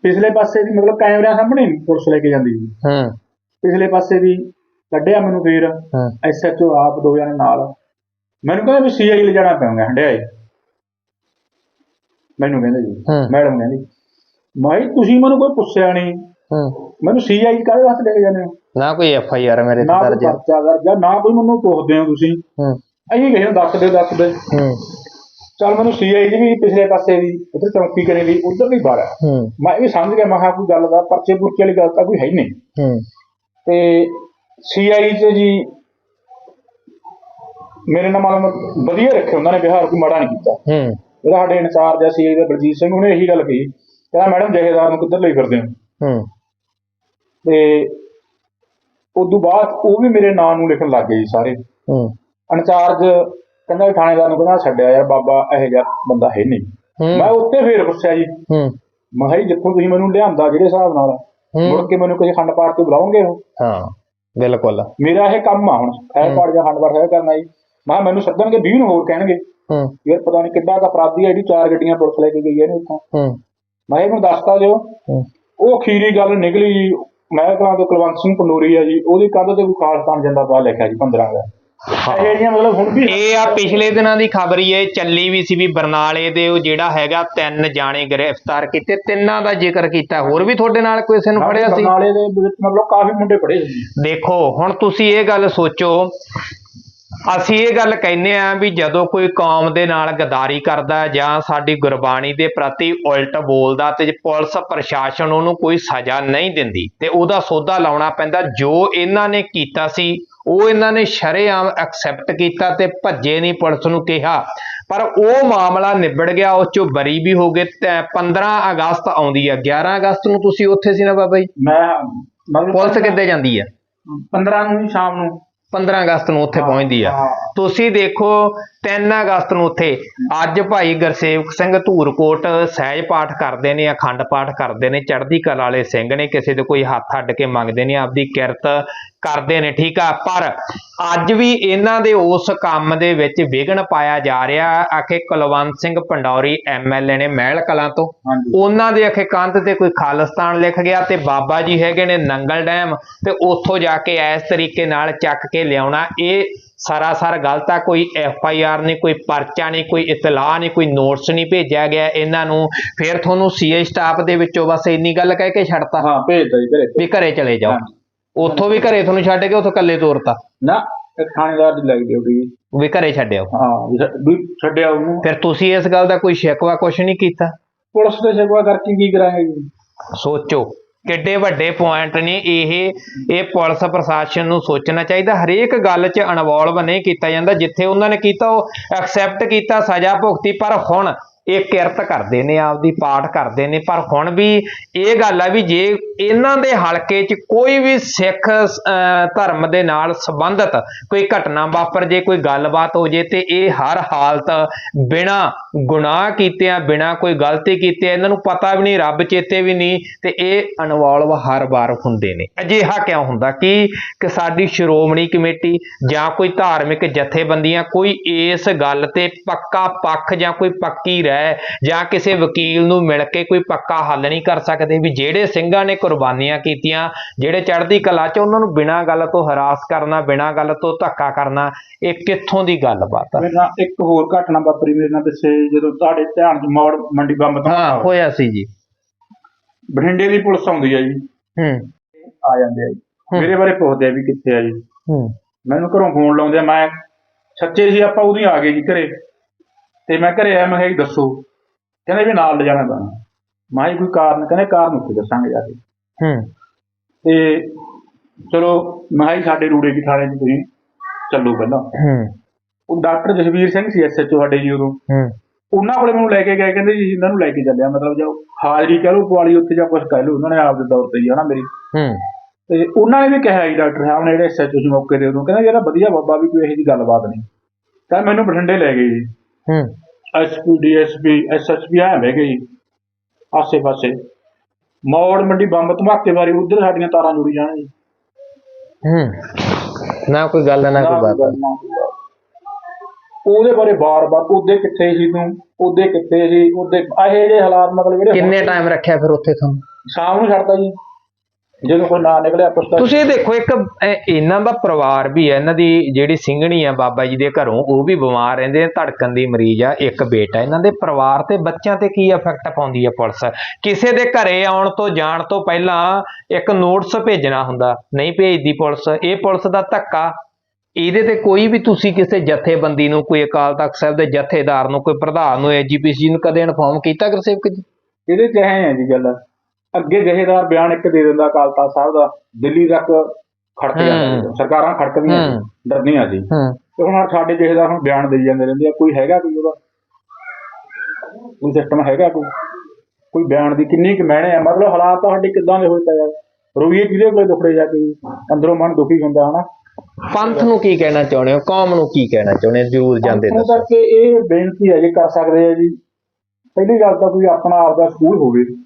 ਪਿਛਲੇ ਪਾਸੇ ਦੀ ਮਤਲਬ ਕੈਮਰਿਆਂ ਸਾਹਮਣੇ ਨਹੀਂ ਪੁਲਿਸ ਲੈ ਕੇ ਜਾਂਦੀ ਜੀ ਹੂੰ। ਪਿਛਲੇ ਪਾਸੇ ਦੀ ਕੱਢਿਆ ਮੈਨੂੰ ਫੇਰ ਹੂੰ। ਐਸਐਚਓ ਆਪ ਦੋ ਜਣੇ ਨਾਲ। ਮੈਨੂੰ ਕਹਿੰਦੇ ਵੀ ਸੀਆਈ ਲੈ ਜਾਣਾ ਪੈਂਗਾ ਹੰਡਿਆਏ ਮੈਨੂੰ ਕਹਿੰਦੇ ਜੀ ਹੂੰ। ਮੈਡਮ ਕਹਿੰਦੀ ਮੈਂ ਕਿਹਾ ਤੁਸੀਂ ਮੈਨੂੰ ਕੋਈ ਪੁੱਛਿਆ ਨਹੀਂ ਹੂੰ। ਮੈਨੂੰ ਸੀਆਈ ਕਾਹਦੇ ਵਾਸਤੇ ਲੈ ਕੇ ਜਾਂਦੇ ਹੋ? ਨਾ ਕੋਈ ਐਫ ਆਈ ਆਰ ਮੇਰੇ ਤੇ ਨਾ ਕੋਈ ਦਰਜ ਹੈ। ਪਰਚਾ ਦਰਜ ਆ, ਨਾ ਕੋਈ ਮੈਨੂੰ ਪੁੱਛਦੇ ਹੋ ਤੁਸੀਂ। ਹੂੰ। ਅਸੀਂ ਨੂੰ ਦੱਸ ਦੇ ਦੱਸ ਦੇ ਹੂੰ। ਚਲ ਮੈਨੂੰ ਸੀਆਈ ਦੀ ਵੀ ਪਿਛਲੇ ਪਾਸੇ ਦੀ ਉੱਧਰ ਚੌਂਕੀ ਕਰੇਗੀ ਉਧਰ ਵੀ ਬਾਹਰ ਆ। ਹੂੰ। ਮੈਂ ਇਹ ਸਮਝ ਗਿਆ ਮੈਂ ਕਿਹਾ ਕੋਈ ਗੱਲ ਦਾ ਪਰਚੇ ਪੁਰਚੇ ਵਾਲੀ ਗੱਲ ਤਾਂ ਕੋਈ ਹੈ ਹੀ ਨਹੀਂ। ਹੂੰ। ਤੇ ਸੀਆਈ ਚ ਜੀ ਮੇਰੇ ਨਾਲ ਮਾਲੂਮ ਵਧੀਆ ਰੱਖੇ ਉਹਨਾਂ ਨੇ ਵਿਹਾਰ ਕੋਈ ਮਾੜਾ ਨਹੀਂ ਕੀਤਾ। ਹੂੰ। ਜਿਹੜਾ ਸਾਡੇ ਇੰਚਾਰਜ ਆ ਸੀਆਈ ਦਾ ਬਲਜੀਤ ਸਿੰਘ ਉਹਨੇ ਇਹੀ ਗੱਲ ਕਹੀ ਕਹਿੰਦਾ ਮੈਡਮ ਜਹੇਦਾਰ ਨੂੰ ਕਿੱਧਰ ਲਈ ਫਿਰਦੇ ਹੋ? ਹੂੰ। ਤੇ ਉਦੋਂ ਬਾਅਦ ਉਹ ਵੀ ਮੇਰੇ ਨਾਂ ਨੂੰ ਲਿਖਣ ਲੱਗ ਗਏ ਜੀ ਸਾਰੇ। ਹੂੰ। ਇੰਚਾਰਜ ਕਹਿੰਦਾ ਥਾਣੇਦਾਰ ਨੂੰ ਕਹਿੰਦਾ ਛੱਡਿਆ ਯਾਰ ਬਾਬਾ ਇਹੋ ਜਿਹਾ ਬੰਦਾ ਹੈ ਨਹੀਂ। ਮੈਂ ਉੱਤੇ ਫੇਰ ਪੁੱਛਿਆ ਜੀ। ਹੂੰ। ਮੈਂ ਕਿਹਾ ਜਿੱਥੋਂ ਤੁਸੀਂ ਮੈਨੂੰ ਲਿਆਂਦਾ ਜਿਹੜੇ ਹਿਸਾਬ ਨਾਲ? ਮੁੜ ਕੇ ਮੈਨੂੰ ਕਿਸੇ ਖੰਡ ਪਾਠ ਤੇ ਬੁਲਾਓਗੇ ਉਹ? ਹਾਂ। ਬਿਲਕੁਲ। ਮੇਰਾ ਇਹ ਕੰਮ ਆ ਹੁਣ। ਖੈਰ ਪਾਠ ਜਾਂ ਪਾਠ ਹੈ ਕਰਨਾ ਜੀ। ਮੈਂ ਕਿਹਾ ਮੈਨੂੰ ਸੱਦਣਗੇ 20 ਨੂੰ ਹੋਰ ਕਹਿਣਗੇ। ਹੂੰ। ਯਾਰ ਪਤਾ ਨਹੀਂ ਕਿੱਡਾ ਦਾ ਅਪਰਾਧੀ ਹੈ ਜਿਹੜੀ ਚਾਰ ਗੱਡੀਆਂ ਪੁਲਿਸ ਲੈ ਕੇ ਗਈ ਹੈ ਨੇ ਉੱਥੋਂ ਹੂੰ। ਮੈਂ ਇਹਨੂੰ ਦੱਸਤਾ ਜੋ ਉਹ ਅਖੀਰੀ ਗੱਲ ਨਿਕਲੀ ਜੀ ਮੈਂ ਕਹਾਂ ਤੋਂ ਕੁਲਵੰਤ ਸਿੰਘ ਪੰਡੋਰੀ ਆ ਜੀ ਉਹਦੀ ਕੰਧ ਤੇ ਕੋਈ ਖਾਲਸਤਾਨ ਜਾਂਦਾ ਪਾ ਲਿਖਿਆ ਜੀ 15 ਦਾ ਇਹ ਜਿਹੜੀਆਂ ਮਤਲਬ ਹੁਣ ਵੀ ਇਹ ਆ ਪਿਛਲੇ ਦਿਨਾਂ ਦੀ ਖਬਰ ਹੀ ਇਹ ਚੱਲੀ ਵੀ ਸੀ ਵੀ ਬਰਨਾਲੇ ਦੇ ਉਹ ਜਿਹੜਾ ਹੈਗਾ ਤਿੰਨ ਜਾਣੇ ਗ੍ਰਿਫਤਾਰ ਕੀਤੇ ਤਿੰਨਾਂ ਦਾ ਜ਼ਿਕਰ ਕੀਤਾ ਹੋਰ ਵੀ ਤੁਹਾਡੇ ਨਾਲ ਕਿਸੇ ਨੂੰ ਫੜਿਆ ਸੀ ਬਰਨਾਲੇ ਦੇ ਵਿੱਚ ਮਤਲਬ ਕਾਫੀ ਮੁੰਡੇ ਪੜੇ ਸੀ। ਦੇਖੋ ਹੁਣ ਤੁਸੀਂ ਇਹ ਗੱਲ ਸੋਚੋ ਅਸੀਂ ਇਹ ਗੱਲ ਕਹਿੰਦੇ ਆ ਵੀ ਜਦੋਂ ਕੋਈ ਕੌਮ ਦੇ ਨਾਲ ਗਦਾਰੀ ਕਰਦਾ ਜਾਂ ਸਾਡੀ ਗੁਰਬਾਣੀ ਦੇ ਪ੍ਰਤੀ ਉਲਟ ਬੋਲਦਾ ਤੇ ਪੁਲਿਸ ਪ੍ਰਸ਼ਾਸਨ ਉਹਨੂੰ ਕੋਈ ਸਜ਼ਾ ਨਹੀਂ ਦਿੰਦੀ ਤੇ ਉਹਦਾ ਸੋਧਾ ਲਾਉਣਾ ਪੈਂਦਾ ਜੋ ਇਹਨਾਂ ਨੇ ਕੀਤਾ ਸੀ ਉਹ ਇਹਨਾਂ ਨੇ ਸ਼ਰੇਆਮ ਐਕਸੈਪਟ ਕੀਤਾ ਤੇ ਭੱਜੇ ਨਹੀਂ ਪੁਲਿਸ ਨੂੰ ਕਿਹਾ। ਪਰ ਉਹ ਮਾਮਲਾ ਨਿਬੜ ਗਿਆ ਉਸ ਚੋਂ ਬਰੀ ਵੀ ਹੋ ਗਏ। ਤੇ 15 ਅਗਸਤ ਆਉਂਦੀ ਆ। 11 ਅਗਸਤ ਨੂੰ ਤੁਸੀਂ ਉੱਥੇ ਸੀ ਨਾ ਬਾਬਾ ਜੀ? ਮੈਂ ਪੁਲਿਸ ਕਿੱਦੇ ਜਾਂਦੀ ਆ? 15 ਨੂੰ ਸ਼ਾਮ ਨੂੰ। 15 ਅਗਸਤ ਨੂੰ ਉੱਥੇ ਪਹੁੰਚਦੀ ਆ। ਤੁਸੀਂ ਦੇਖੋ 3 ਅਗਸਤ ਨੂੰ ਉੱਥੇ। ਅੱਜ ਭਾਈ ਗੁਰਸੇਵਕ ਸਿੰਘ ਧੂਰਕੋਟ ਸਹਿਜ ਪਾਠ ਕਰਦੇ ਨੇ ਅਖੰਡ ਪਾਠ ਕਰਦੇ ਨੇ ਚੜ੍ਹਦੀ ਕਲਾ ਵਾਲੇ ਸਿੰਘ ਨੇ ਕਿਸੇ ਦੇ ਕੋਈ ਹੱਥ ਅੱਡ ਕੇ ਮੰਗਦੇ ਨੇ ਆਪਦੀ ਕਿਰਤ ਕਰਦੇ ਨੇ ਠੀਕ ਆ? ਪਰ ਅੱਜ ਵੀ ਇਹਨਾਂ ਦੇ ਉਸ ਕੰਮ ਦੇ ਵਿੱਚ ਵਿਘਨ ਪਾਇਆ ਜਾ ਰਿਹਾ। ਆਖੇ ਕੁਲਵੰਤ ਸਿੰਘ ਪੰਡੌਰੀ ਐਮਐਲਏ ਨੇ ਮਹਿਲ ਕਲਾਂ ਤੋਂ। ਉਹਨਾਂ ਦੇ ਅਖੇ ਕੰਧ ਤੇ ਕੋਈ ਖਾਲਿਸਤਾਨ ਲਿਖ ਗਿਆ ਤੇ ਬਾਬਾ ਜੀ ਹੈਗੇ ਨੇ ਨੰਗਲ ਡੈਮ ਤੇ ਉੱਥੋਂ ਜਾ ਕੇ ਇਸ ਤਰੀਕੇ ਨਾਲ ਚੱਕ ਕੇ ਲਿਆਉਣਾ। ਇਹ ਸਰਾਸਰ ਗਲਤ ਆ ਕੋਈ ਐਫ ਆਈ ਆਰ ਨਹੀਂ ਕੋਈ ਪਰਚਾ ਨਹੀਂ ਕੋਈ ਇਤਲਾਹ ਨਹੀਂ ਕੋਈ ਨੋਟਿਸ ਨਹੀਂ ਭੇਜਿਆ ਗਿਆ ਇਹਨਾਂ ਨੂੰ। ਫਿਰ ਤੁਹਾਨੂੰ ਸੀਏ ਸਟਾਫ ਦੇ ਵਿੱਚੋਂ ਬਸ ਇੰਨੀ ਗੱਲ ਕਹਿ ਕੇ ਛੱਡਤਾ। ਹਾਂ ਭੇਜਦਾ ਜੀ ਘਰੇ। ਵੀ ਘਰੇ ਚਲੇ ਜਾਓ। ਉੱਥੋਂ ਵੀ ਘਰੇ ਤੁਹਾਨੂੰ ਛੱਡ ਕੇ ਉੱਥੋਂ ਇਕੱਲੇ ਤੋਰਤਾ? ਨਾ ਥਾਣੇਦਾਰ ਦੀ ਲੱਗ ਡਿਊਟੀ ਵੀ ਘਰੇ ਛੱਡਿਓ ਹਾਂ ਵੀ ਛੱਡਿਆ ਉਹਨੂੰ। ਫਿਰ ਤੁਸੀਂ ਇਸ ਗੱਲ ਦਾ ਕੋਈ ਸ਼ਿਕਵਾ ਕੁਛ ਨਹੀਂ ਕੀਤਾ? ਪੁਲਿਸ ਦੇ ਸ਼ਿਕਵਾ ਕਰਕੇ ਕੀ ਕਰਾਂਗੇ ਜੀ? ਸੋਚੋ ਕਿੱਡੇ ਵੱਡੇ ਪੁਆਇੰਟ ਨੇ ਇਹ ਇਹ ਪੁਲਿਸ ਪ੍ਰਸ਼ਾਸਨ ਨੂੰ ਸੋਚਣਾ ਚਾਹੀਦਾ। ਹਰੇਕ ਗੱਲ 'ਚ ਇਨਵੋਲਵ ਨਹੀਂ ਕੀਤਾ ਜਾਂਦਾ। ਜਿੱਥੇ ਉਹਨਾਂ ਨੇ ਕੀਤਾ ਉਹ ਐਕਸੈਪਟ ਕੀਤਾ ਸਜ਼ਾ ਭੁਗਤੀ। ਪਰ ਹੁਣ ਇਹ ਕਿਰਤ ਕਰਦੇ ਨੇ, ਆਪਦੀ ਪਾਠ ਕਰਦੇ ਨੇ, ਪਰ ਹੁਣ ਵੀ ਇਹ ਗੱਲ ਆ ਵੀ ਜੇ ਇਹਨਾਂ ਦੇ ਹਲਕੇ 'ਚ ਕੋਈ ਵੀ ਸਿੱਖ ਧਰਮ ਦੇ ਨਾਲ ਸੰਬੰਧਿਤ ਕੋਈ ਘਟਨਾ ਵਾਪਰ ਜੇ, ਕੋਈ ਗੱਲਬਾਤ ਹੋ ਜੇ, ਤੇ ਇਹ ਹਰ ਹਾਲਤ ਬਿਨਾ ਗੁਨਾਹ ਕੀਤਿਆਂ, ਬਿਨਾ ਕੋਈ ਗਲਤੀ ਕੀਤੇ ਇਹਨਾਂ ਨੂੰ ਪਤਾ ਵੀ ਨਹੀਂ, ਰੱਬ ਚੇਤੇ ਵੀ ਨਹੀਂ, ਤੇ ਇਹ ਇਨਵੋਲਵ ਹਰ ਵਾਰ ਹੁੰਦੇ ਨੇ। ਅਜਿਹਾ ਕਿਉਂ ਹੁੰਦਾ ਕਿ ਕਿ ਸਾਡੀ ਸ਼੍ਰੋਮਣੀ ਕਮੇਟੀ ਜਾਂ ਕੋਈ ਧਾਰਮਿਕ ਜਥੇਬੰਦੀਆਂ ਕੋਈ ਇਸ ਗੱਲ ਤੇ ਪੱਕਾ ਪੱਖ ਜਾਂ ਕੋਈ ਪੱਕੀ ਰਹਿ ਜਾਂ ਕਿਸੇ ਵਕੀਲ ਨੂੰ ਮਿਲ ਕੇ ਕੋਈ ਪੱਕਾ ਹੱਲ ਨਹੀਂ ਕਰ ਸਕਦੇ ਵੀ ਜਿਹੜੇ ਸਿੰਘਾਂ ਨੇ ਕੁਰਬਾਨੀਆਂ ਕੀਤੀਆਂ ਜਿਹੜੇ ਚੜ੍ਹਦੀ ਕਲਾ 'ਚ ਉਹਨਾਂ ਨੂੰ ਬਿਨਾਂ ਗੱਲ ਤੋਂ ਹਰਾਸ ਕਰਨਾ ਬਿਨਾਂ ਗੱਲ ਤੋਂ ਧੱਕਾ ਕਰਨਾ ਇਹ ਕਿੱਥੋਂ ਦੀ ਗੱਲਬਾਤ ਆ? ਮੇਰੇ ਨਾਲ ਇੱਕ ਹੋਰ ਘਟਨਾ ਵਾਪਰੀ ਮੇਰੇ ਨਾਲ ਪਿੱਛੇ ਜਦੋਂ ਤੁਹਾਡੇ ਧਿਆਨ 'ਚ ਮੌੜ ਮੰਡੀ ਬੰਬ ਤੋਂ ਹਾਂ ਹੋਇਆ ਸੀ ਜੀ। ਬਠਿੰਡੇ ਦੀ ਪੁਲਿਸ ਆਉਂਦੀ ਆ ਜੀ। ਹੂੰ। ਆ ਜਾਂਦੇ ਆ ਜੀ। ਹੂੰ। ਮੇਰੇ ਬਾਰੇ ਪੁੱਛਦੇ ਆ ਵੀ ਕਿੱਥੇ ਆ ਜੀ। ਹੂੰ। ਮੈਨੂੰ ਘਰੋਂ ਫੋਨ ਲਾਉਂਦੇ ਆ ਮੈਂ ਸੱਚੇ ਸੀ ਆਪਾਂ ਉਦੋਂ ਹੀ ਆ ਗਏ ਜੀ ਘਰੇ। ਤੇ ਮੈਂ ਘਰੇ ਆਇਆ ਮੈਂ ਕਿਹਾ ਜੀ ਦੱਸੋ। ਕਹਿੰਦੇ ਵੀ ਨਾਲ ਲਿਜਾਣਾ ਪੈਣਾ ਮੈਂ ਕਿਹਾ ਜੀ ਕੋਈ ਕਾਰਨ ਕਹਿੰਦੇ ਕਾਰਨ ਉੱਥੇ ਦੱਸਾਂਗੇ ਜਾ ਕੇ। ਹੂੰ। ਤੇ ਚਲੋ ਮੈਂ ਕਿਹਾ ਜੀ ਸਾਡੇ ਰੂੜੇ ਦੀ ਥਾਣੇ 'ਚ ਤੁਸੀਂ ਚੱਲੋ ਪਹਿਲਾਂ। ਹੂੰ। ਉਹ ਡਾਕਟਰ ਜਸਵੀਰ ਸਿੰਘ ਸੀ ਐਸਐਚਓ ਸਾਡੇ ਜੀ ਉਦੋਂ। ਹੂੰ। ਉਹਨਾਂ ਕੋਲੇ ਮੈਨੂੰ ਲੈ ਕੇ ਗਏ ਕਹਿੰਦੇ ਜੀ ਇਹਨਾਂ ਨੂੰ ਲੈ ਕੇ ਚੱਲਿਆ ਮਤਲਬ ਜੋ ਹਾਜ਼ਰੀ ਕਹ ਲਓ ਪਵਾਲੀ ਉੱਥੇ ਜਾਂ ਕੁਝ ਕਹਿ ਲਓ ਉਹਨਾਂ ਨੇ ਆਪ ਦੇ ਤੌਰ ਤੇ ਹੀ ਹਨਾ ਮੇਰੀ। ਹੂੰ। ਤੇ ਉਹਨਾਂ ਨੇ ਵੀ ਕਿਹਾ ਜੀ ਡਾਕਟਰ ਸਾਹਿਬ ਨੇ ਜਿਹੜੇ ਐਸਐਚਓ ਸੀ ਮੌਕੇ ਤੇ ਉਦੋਂ ਕਹਿੰਦਾ ਜਿਹੜਾ ਵਧੀਆ ਬਾਬਾ ਵੀ ਕੋਈ ਇਹੋ ਜਿਹੀ ਗੱਲਬਾਤ ਨਹੀਂ। ਤਾਂ ਮੈਨੂੰ ਬਠਿੰਡੇ ਲੈ ਗਏ ਜੀ। ਹੂੰ। ਐਸਪੀ ਡੀਐਸਪੀ ਐਸਐਸਪੀ ਆਏ ਬਹਿ ਗਏ ਜੀ ਆਸੇ ਪਾਸੇ। ਮੌੜ ਮੰਡੀ ਬੰਬ ਧਮਾਕੇ ਬਾਰੇ ਉਧਰ ਸਾਡੀਆਂ ਤਾਰਾਂ ਜੁੜੀ ਜਾਣ ਜੀ ਹੂੰ ਨਾ ਕੋਈ ਗੱਲ ਨਾ ਕੋਈ ਬਾਤ। ਉਹਦੇ ਬਾਰੇ ਬਾਰ-ਬਾਰ ਉਹਦੇ ਕਿੱਥੇ ਸੀ ਤੂੰ? ਉਹਦੇ ਕਿੱਥੇ ਸੀ? ਉਹਦੇ ਇਹੋ ਜਿਹੇ ਹਾਲਾਤ ਮਤਲਬ ਜਿਹੜੇ ਕਿੰਨੇ ਟਾਈਮ ਰੱਖਿਆ ਫਿਰ ਉੱਥੇ ਤੁਹਾਨੂੰ? ਸ਼ਾਮ ਨੂੰ ਛੱਡਦਾ ਜੀ। ਜਦੋਂ ਕੋਈ ਨਾ ਨਿਕਲਿਆ ਪੁੱਛਦਾ ਤੁਸੀਂ ਦੇਖੋ ਇੱਕ ਇਹ ਇਹਨਾਂ ਦਾ ਪਰਿਵਾਰ ਵੀ ਹੈ ਇਹਨਾਂ ਦੀ ਜਿਹੜੀ ਸਿੰਘਣੀ ਆ ਬਾਬਾ ਜੀ ਦੇ ਘਰੋਂ ਉਹ ਵੀ ਬਿਮਾਰ ਰਹਿੰਦੇ ਆ ਧੜਕਣ ਦੀ ਮਰੀਜ਼ ਆ ਇੱਕ ਬੇਟਾ। ਇਹਨਾਂ ਦੇ ਪਰਿਵਾਰ ਤੇ ਬੱਚਿਆਂ ਤੇ ਕੀ ਇਫੈਕਟ ਪਾਉਂਦੀ ਆ ਪੁਲਿਸ? ਕਿਸੇ ਦੇ ਘਰੇ ਆਉਣ ਤੋਂ ਜਾਣ ਤੋਂ ਪਹਿਲਾਂ ਇੱਕ ਨੋਟਿਸ ਭੇਜਣਾ ਹੁੰਦਾ ਨਹੀਂ ਭੇਜਦੀ ਪੁਲਿਸ। ਇਹ ਪੁਲਿਸ ਦਾ ਧੱਕਾ। ਇਹਦੇ ਤੇ ਕੋਈ ਵੀ ਤੁਸੀਂ ਕਿਸੇ ਜਥੇਬੰਦੀ ਨੂੰ ਕੋਈ ਅਕਾਲ ਤਖਤ ਸਾਹਿਬ ਦੇ ਜਥੇਦਾਰ ਨੂੰ ਕੋਈ ਪ੍ਰਧਾਨ ਨੂੰ ਐਜੀਪੀਸੀ ਨੂੰ ਕਦੇ ਇਨਫੋਰਮ ਕੀਤਾ ਗੁਰਸੇਵਕ ਜੀ? ਇਹਦੇ ਚ ਐ ਹੈ ਜੀ ਗੱਲ। ਅੱਗੇ ਜਹੇਦਾਰ ਬਿਆਨ ਇੱਕ ਦੇ ਦਿੰਦਾ ਅਕਾਲ ਤਖਤ ਸਾਹਿਬ ਦਾ ਦਿੱਲੀ ਤੱਕ ਖੜਕ ਜਾਂਦਾ। ਸਰਕਾਰਾਂ ਖੜਕਦੀਆਂ। ਡਰਦੀਆਂ ਸੀ ਤੇ ਹੁਣ ਸਾਡੇ ਜਹੇਦਾਰ ਹੁਣ ਬਿਆਨ ਦੇਈ ਜਾਂਦੇ ਰਹਿੰਦੇ ਆ ਕੋਈ ਹੈਗਾ ਕੋਈ ਉਹਦਾ? ਕੋਈ ਸਿਸਟਮ ਹੈਗਾ ਕੋਈ? ਕੋਈ ਬਿਆਨ ਦੀ ਕਿੰਨੀ ਕੁ ਮਹਿਣੇ ਆ? ਮਤਲਬ ਹਾਲਾਤ ਤਾਂ ਸਾਡੇ ਕਿੱਦਾਂ ਦੇ ਹੋਏ ਪਏ ਆ? ਰੋਈਏ ਕਿਹਦੇ ਕੋਲੇ ਦੁਖੜੇ ਜਾ ਕੇ? ਅੰਦਰੋਂ ਮਨ ਦੁਖੀ ਹੁੰਦਾ ਹਨਾ? ਪੰਥ ਨੂੰ ਕੀ ਕਹਿਣਾ ਚਾਹੁੰਦੇ ਹੋ? ਕੌਮ ਨੂੰ ਕੀ ਕਹਿਣਾ ਚਾਹੁੰਦੇ ਹੋ? ਜਰੂਰ ਜਾਂਦੇ ਦੱਸੋ। ਕਰਕੇ ਇਹ ਬੇਨਤੀ ਹੈ ਜੇ ਕਰ ਸਕਦੇ ਆ ਜੀ। ਪਹਿਲੀ ਗੱਲ ਤਾਂ ਕੋਈ ਆਪਣਾ ਆਪਦਾ ਸਕੂਲ ਹੋਵੇ।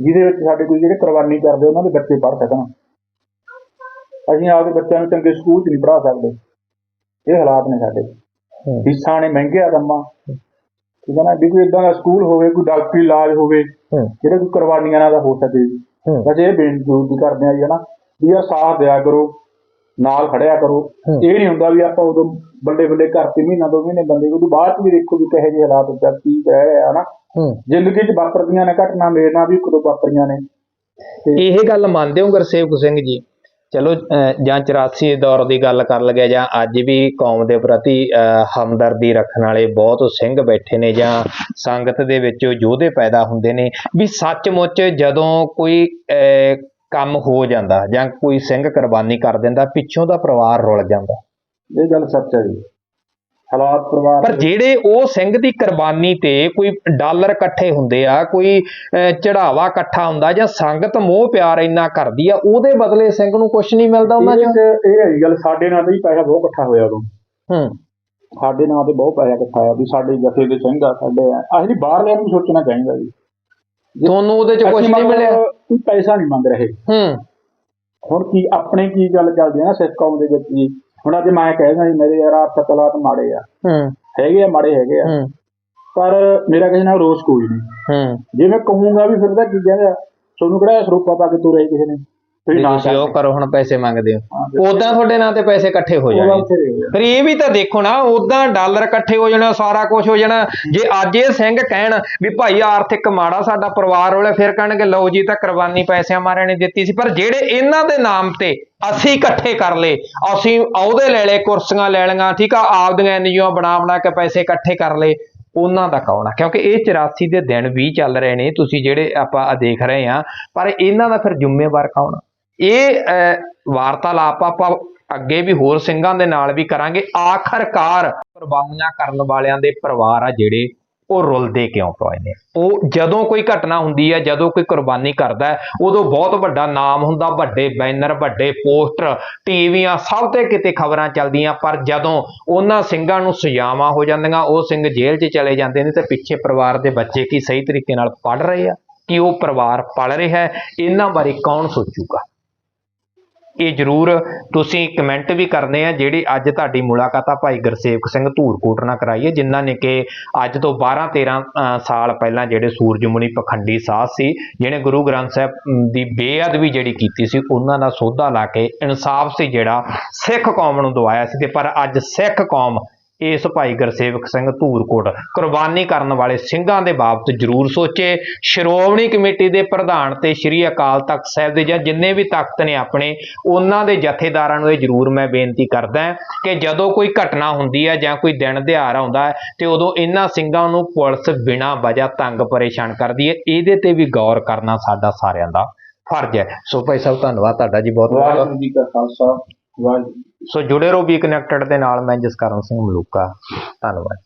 ਜਿਹਦੇ ਵਿੱਚ ਸਾਡੇ ਕੋਈ ਜਿਹੜੇ ਕੁਰਬਾਨੀ ਕਰਦੇ ਉਹਨਾਂ ਦੇ ਬੱਚੇ ਪੜ੍ਹ ਸਕਣ। ਅਸੀਂ ਆਪਦੇ ਬੱਚਿਆਂ ਨੂੰ ਚੰਗੇ ਸਕੂਲ 'ਚ ਨਹੀਂ ਪੜ੍ਹਾ ਸਕਦੇ। ਇਹ ਹਾਲਾਤ ਨੇ ਸਾਡੇ। ਫੀਸਾਂ ਨੇ ਮਹਿੰਗੇ ਆ ਕੰਮਾਂ ਠੀਕ ਹੈ ਨਾ? ਵੀ ਕੋਈ ਇਦਾਂ ਦਾ ਸਕੂਲ ਹੋਵੇ ਕੋਈ ਡਾਕਟਰੀ ਇਲਾਜ ਹੋਵੇ ਜਿਹੜੇ ਕੋਈ ਕੁਰਬਾਨੀਆਂ ਨਾਲ ਹੋ ਸਕੇ। ਜੀ ਬਸ ਇਹ ਬੇਨਤੀ ਕਰਦੇ ਆ ਜੀ ਹਨਾ ਵੀ ਆ ਸਾਥ ਦਿਆ ਕਰੋ ਨਾਲ ਖੜਿਆ ਕਰੋ। ਇਹ ਨਹੀਂ ਹੁੰਦਾ ਵੀ ਆਪਾਂ ਉਦੋਂ ਬੱਲੇ ਬੱਲੇ ਘਰ ਤੇ ਮਹੀਨਾ ਦੋ ਮਹੀਨੇ ਬੰਦੇ ਉਦੋਂ ਬਾਅਦ ਵੀ ਦੇਖੋ ਵੀ ਕਿਹੋ ਜਿਹੇ ਹਾਲਾਤ ਉੱਤੇ ਕੀ ਰਹਿ ਰਿਹਾ ਹਨਾ ਜ਼ਿੰਦਗੀ 'ਚ ਵਾਪਰਦੀਆਂ ਨੇ ਘਟਨਾ ਮੇਰੇ ਨਾਲ ਵੀ ਕਦੋਂ ਵਾਪਰੀਆਂ ਨੇ। ਇਹ ਗੱਲ ਮੰਨਦੇ ਹੋ ਗੁਰਸੇਵਕ ਸਿੰਘ ਜੀ? ਚਲੋ ਜਾਂ 84 ਦੇ ਦੌਰ ਦੀ ਗੱਲ ਕਰ ਲਗਿਆ ਜਾਂ ਅੱਜ ਵੀ ਕੌਮ ਦੇ ਪ੍ਰਤੀ ਹਮਦਰਦੀ ਰੱਖਣ ਵਾਲੇ ਬਹੁਤ ਸਿੰਘ ਬੈਠੇ ਨੇ ਜਾਂ ਸੰਗਤ ਦੇ ਵਿੱਚ ਯੋਧੇ ਪੈਦਾ ਹੁੰਦੇ ਨੇ ਵੀ ਸੱਚਮੁੱਚ ਜਦੋਂ ਕੋਈ ਕੰਮ ਹੋ ਜਾਂਦਾ ਜਾਂ ਕੋਈ ਸਿੰਘ ਕੁਰਬਾਨੀ ਕਰ ਦਿੰਦਾ ਪਿੱਛੋਂ ਦਾ ਪਰਿਵਾਰ ਰੁਲ ਜਾਂਦਾ। ਇਹ ਗੱਲ ਸੱਚ ਹੈ ਜੀ। ਹਾਲਾਤ ਪਰਿਵਾਰ ਪਰ ਜਿਹੜੇ ਉਹ ਸਿੰਘ ਦੀ ਕੁਰਬਾਨੀ ਤੇ ਕੋਈ ਡਾਲਰ ਇਕੱਠੇ ਹੁੰਦੇ ਆ ਕੋਈ ਚੜਾਵਾ ਇਕੱਠਾ ਹੁੰਦਾ ਜਾਂ ਸੰਗਤ ਮੋਹ ਪਿਆਰ ਇੰਨਾ ਕਰਦੀ ਆ ਉਹਦੇ ਬਦਲੇ ਸਿੰਘ ਨੂੰ ਕੁਝ ਨਹੀਂ ਮਿਲਦਾ ਉਹਨਾਂ 'ਚ? ਇਹ ਹੈ ਗੱਲ ਸਾਡੇ ਨਾਲ ਹੀ ਪੈਸਾ ਬਹੁਤ ਇਕੱਠਾ ਹੋਇਆ ਉਦੋਂ। ਹੂੰ। ਸਾਡੇ ਨਾਲ ਤੇ ਬਹੁਤ ਪੈਸਾ ਇਕੱਠਾ ਹੋਇਆ ਵੀ ਸਾਡੇ ਜਥੇ ਦੇ ਸਿੰਘ ਆ ਸਾਡੇ ਆ। ਅਸੀਂ ਬਾਹਰਲਿਆਂ ਨੂੰ ਵੀ ਸੋਚਣਾ ਚਾਹੀਦਾ ਜੀ। ਤੁਹਾਨੂੰ ਉਹਦੇ ਚ ਕੁਝ ਨਹੀਂ ਮਿਲਿਆ? ਕੋਈ ਪੈਸਾ ਨਹੀਂ ਮੰਗ ਰਹੇ। ਹੂੰ। ਹੁਣ ਕੀ ਆਪਣੇ ਕੀ ਗੱਲ ਚੱਲਦੀ ਹੈ ਨਾ ਸਿੱਖ ਕੌਮ ਦੇ ਵਿੱਚ ਜੀ? ਹੁਣ ਅੱਜ ਮੈਂ ਕਹਿਦਾ ਜੀ ਮੇਰੇ ਯਾਰ ਆਰਥਿਕ ਹਾਲਾਤ ਮਾੜੇ ਆ। ਹੂੰ। ਹੈਗੇ ਆ ਮਾੜੇ ਹੈਗੇ ਆ। ਹੂੰ। ਪਰ ਮੇਰਾ ਕਿਸੇ ਨਾਲ ਰੋਸ ਕੋਈ ਨਹੀਂ। ਹੂੰ। ਜੇ ਮੈਂ ਕਹੂੰਗਾ ਵੀ ਫਿਰ ਤਾਂ ਕੀ ਕਹਿੰਦੇ ਤੁਹਾਨੂੰ ਕਿਹੜਾ ਸਰੂਪਾ ਪਾ ਕੇ ਤੁਰੇ ਕਿਸੇ ਨੇ? ਵੀ ਨਾ ਤੁਸੀਂ ਉਹ ਕਰੋ ਹੁਣ ਪੈਸੇ ਮੰਗਦੇ ਹੋ। ਉਦਾਂ ਤੁਹਾਡੇ ਨਾਂ ਤੇ ਪੈਸੇ ਇਕੱਠੇ ਹੋ ਉਹਦਾ ਜਾਣੇ। ਉੱਥੇ ਰਹੇਗਾ। ਫਿਰ ਇਹ ਵੀ ਤਾਂ ਦੇਖੋ ਨਾ ਉਦਾਂ ਡਾਲਰ ਇਕੱਠੇ ਹੋ ਜਾਣਾ ਸਾਰਾ ਕੁਝ ਹੋ ਜਾਣਾ। ਜੇ ਅੱਜ ਇਹ ਸਿੰਘ ਕਹਿਣ ਵੀ ਭਾਈ ਆਰਥਿਕ ਮਾੜਾ ਸਾਡਾ ਪਰਿਵਾਰ ਵਾਲੇ ਫਿਰ ਕਹਿਣਗੇ ਲਓ ਜੀ ਤਾਂ ਕੁਰਬਾਨੀ ਪੈਸਿਆਂ ਮਾਰਿਆਂ ਨੇ ਦਿੱਤੀ ਸੀ। ਪਰ ਜਿਹੜੇ ਇਹਨਾਂ ਦੇ ਨਾਮ ਤੇ ਅਸੀਂ ਇਕੱਠੇ ਕਰ ਲਏ ਅਸੀਂ ਅਹੁਦੇ ਲੈ ਲਏ ਕੁਰਸੀਆਂ ਲੈ ਲਈਆਂ ਠੀਕ ਆ ਆਪਦੀਆਂ ਐਨਜੀਓ ਬਣਾ ਬਣਾ ਕੇ ਪੈਸੇ ਇਕੱਠੇ ਕਰ ਲਏ ਉਹਨਾਂ ਦਾ ਕੌਣ ਆ? ਕਿਉਂਕਿ ਇਹ 84 ਦੇ ਦਿਨ ਵੀ ਚੱਲ ਰਹੇ ਨੇ ਤੁਸੀਂ ਜਿਹੜੇ ਆਪਾਂ ਦੇਖ ਰਹੇ ਆ ਪਰ ਇਹਨਾਂ ਦਾ ਫਿਰ ਜ਼ਿੰਮੇਵਾਰ ਕੌਣ ਆ? ਇਹ ਵਾਰਤਾਲਾਪ ਆਪਾਂ ਅੱਗੇ ਵੀ ਹੋਰ ਸਿੰਘਾਂ ਦੇ ਨਾਲ ਵੀ ਕਰਾਂਗੇ। ਆਖਰਕਾਰ ਕੁਰਬਾਨੀਆਂ ਕਰਨ ਵਾਲਿਆਂ ਦੇ ਪਰਿਵਾਰ ਆ ਜਿਹੜੇ, ਉਹ ਰੁਲਦੇ ਕਿਉਂ ਪਏ ਨੇ? ਉਹ ਜਦੋਂ ਕੋਈ ਘਟਨਾ ਹੁੰਦੀ ਹੈ ਜਦੋਂ ਕੋਈ ਕੁਰਬਾਨੀ ਕਰਦਾ ਉਦੋਂ ਬਹੁਤ ਵੱਡਾ ਨਾਮ ਹੁੰਦਾ, ਵੱਡੇ ਬੈਨਰ, ਵੱਡੇ ਪੋਸਟਰ, ਟੀਵੀਆਂ, ਸਭ ਤੇ ਕਿਤੇ ਖਬਰਾਂ ਚੱਲਦੀਆਂ, ਪਰ ਜਦੋਂ ਉਹਨਾਂ ਸਿੰਘਾਂ ਨੂੰ ਸਜ਼ਾਵਾਂ ਹੋ ਜਾਂਦੀਆਂ, ਉਹ ਸਿੰਘ ਜੇਲ੍ਹ 'ਚ ਚਲੇ ਜਾਂਦੇ ਨੇ ਤੇ ਪਿੱਛੇ ਪਰਿਵਾਰ ਦੇ ਬੱਚੇ ਕੀ ਸਹੀ ਤਰੀਕੇ ਨਾਲ ਪੜ ਰਹੇ ਆ? ਕਿ ਉਹ ਪਰਿਵਾਰ ਪਲ ਰਿਹਾ ਇਹਨਾਂ ਬਾਰੇ ਕੌਣ ਸੋਚੂਗਾ? ਇਹ ਜ਼ਰੂਰ ਤੁਸੀਂ ਕਮੈਂਟ ਵੀ ਕਰਨੇ ਆ ਜਿਹੜੀ ਅੱਜ ਤੁਹਾਡੀ ਮੁਲਾਕਾਤ ਆ ਭਾਈ ਗੁਰਸੇਵਕ ਸਿੰਘ ਧੂਰਕੋਟ ਨਾਲ ਕਰਾਈ ਹੈ ਜਿਨ੍ਹਾਂ ਨੇ ਕਿ ਅੱਜ ਤੋਂ 12 13 ਸਾਲ ਪਹਿਲਾਂ ਜਿਹੜੇ ਸੂਰਜਮੁਨੀ ਪਖੰਡੀ ਸਾਧ ਸੀ ਜਿਹਨੇ ਗੁਰੂ ਗ੍ਰੰਥ ਸਾਹਿਬ ਅਮ, ਦੀ ਬੇਅਦਬੀ ਜਿਹੜੀ ਕੀਤੀ ਸੀ ਉਹਨਾਂ ਦਾ ਸੋਧਾ ਲਾ ਕੇ ਇਨਸਾਫ ਸੀ ਜਿਹੜਾ ਸਿੱਖ ਕੌਮ ਨੂੰ ਦਵਾਇਆ ਸੀ ਤੇ ਪਰ ਅੱਜ ਸਿੱਖ ਕੌਮ ਇਸ ਭਾਈ ਗੁਰਸੇਵਕ ਸਿੰਘ ਧੂਰਕੋਟ ਕੁਰਬਾਨੀ ਕਰਨ ਵਾਲੇ ਸਿੰਘਾਂ ਦੇ ਬਾਬਤ ਜ਼ਰੂਰ ਸੋਚੇ। ਸ਼੍ਰੋਮਣੀ ਕਮੇਟੀ ਦੇ ਪ੍ਰਧਾਨ ਤੇ ਸ੍ਰੀ ਅਕਾਲ ਤਖਤ ਸਾਹਿਬ ਦੇ ਜਾਂ ਜਿੰਨੇ ਵੀ ਤਖਤ ਨੇ ਆਪਣੇ, ਉਹਨਾਂ ਦੇ ਜਥੇਦਾਰਾਂ ਨੂੰ ਇਹ ਜ਼ਰੂਰ ਮੈਂ ਬੇਨਤੀ ਕਰਦਾ ਕਿ ਜਦੋਂ ਕੋਈ ਘਟਨਾ ਹੁੰਦੀ ਹੈ ਜਾਂ ਕੋਈ ਦਿਨ ਦਿਹਾੜ ਆਉਂਦਾ ਹੈ ਤੇ ਉਦੋਂ ਇਹਨਾਂ ਸਿੰਘਾਂ ਨੂੰ ਪੁਲਿਸ ਬਿਨਾਂ ਵਜ੍ਹਾ ਤੰਗ ਪਰੇਸ਼ਾਨ ਕਰਦੀ ਹੈ। ਇਹਦੇ ਤੇ ਵੀ ਗੌਰ ਕਰਨਾ ਸਾਡਾ ਸਾਰਿਆਂ ਦਾ ਫਰਜ਼ ਹੈ। ਸੋ ਭਾਈ ਸਾਹਿਬ, ਧੰਨਵਾਦ ਤੁਹਾਡਾ ਜੀ ਬਹੁਤ ਬਹੁਤ। ਵਾਹਿਗੁਰੂ ਜੀ ਕਾ ਖਾਲਸਾ। ਸੋ ਜੁੜੇ ਰਹੋ ਬੀ ਕਨੈਕਟਡ ਦੇ ਨਾਲ ਮੈਂ ਜਸਕਰਨ ਸਿੰਘ ਮਲੂਕਾ। ਧੰਨਵਾਦ।